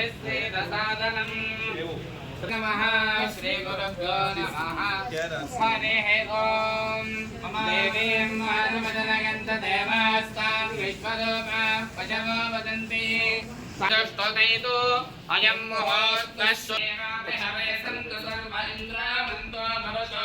सर्वविश्वेदसादनम् नमः। श्रीगुरुभ्यो नमः। हरिः ॐ देवीं मानवदनगन्तदेवास्तां विश्वरूपा पशवो वदन्ति। सदष्टदैतो अयं मुहूर्तः हवे सन्तु सर्व भवतो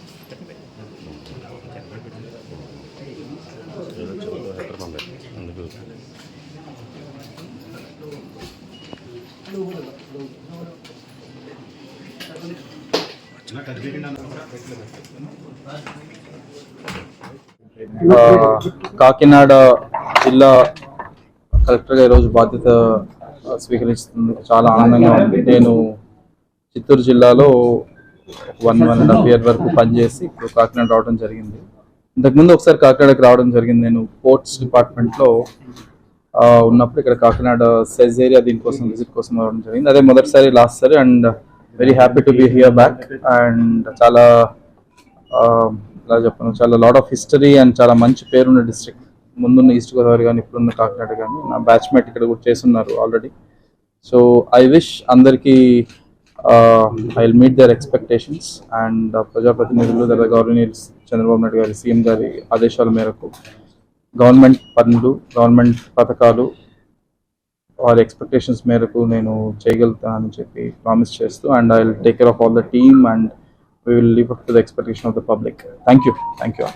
కాకినాడ జిల్లా కలెక్టర్గా ఈరోజు బాధ్యత ఆ, స్వీకరిస్తున్నందుకు చాలా ఆనందంగా ఉంది. నేను చిత్తూరు జిల్లాలో one one and half year వరకు పనిచేసి ఇప్పుడు కాకినాడ రావడం జరిగింది. ఇంతకుముందు ఒకసారి కాకినాడకి రావడం జరిగింది. నేను పోర్ట్స్ డిపార్ట్మెంట్లో ఉన్నప్పుడు ఇక్కడ కాకినాడ సెజ్ ఏరియా దీనికోసం విజిట్ కోసం రావడం జరిగింది. అదే మొదటిసారి last sorry and very happy to be here back and చాలా ఎలా చెప్పను చాలా లాట్ ఆఫ్ హిస్టరీ అండ్ చాలా మంచి పేరున్న డిస్ట్రిక్ట్ ముందున్న ఈస్ట్ గోదావరి కానీ ఇప్పుడున్న కాకినాడ కానీ నా బ్యాచ్మేట్ ఇక్కడ కూడా చేస్తున్నారు ఆల్రెడీ సో ఐ విష్ అందరికీ I will meet their expectations and ప్రజాప్రతినిధులు దగ్గర గవర్నర్ చంద్రబాబు నాయుడు గారి సీఎం గారి ఆదేశాల మేరకు గవర్నమెంట్ పనులు గవర్నమెంట్ పథకాలు వారి ఎక్స్పెక్టేషన్స్ మేరకు నేను చేయగలుగుతానని చెప్పి ప్రామిస్ చేస్తూ and I will take care of all the team and we will leave to the expectation of the public thank you thank you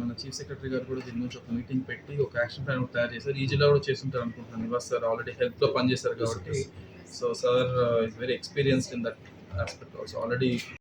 మన చీఫ్ సెక్రటరీ గారు కూడా దీని నుంచి ఒక మీటింగ్ పెట్టి ఒక యాక్షన్ ప్లాన్ తయారు చేశారు. ఈ జిల్లా కూడా చేస్తుంటారు అనుకుంటున్నాను నివాస్ సార్ ఆల్రెడీ హెల్త్లో పనిచేశారు కాబట్టి. So sir is very experienced in that aspect also already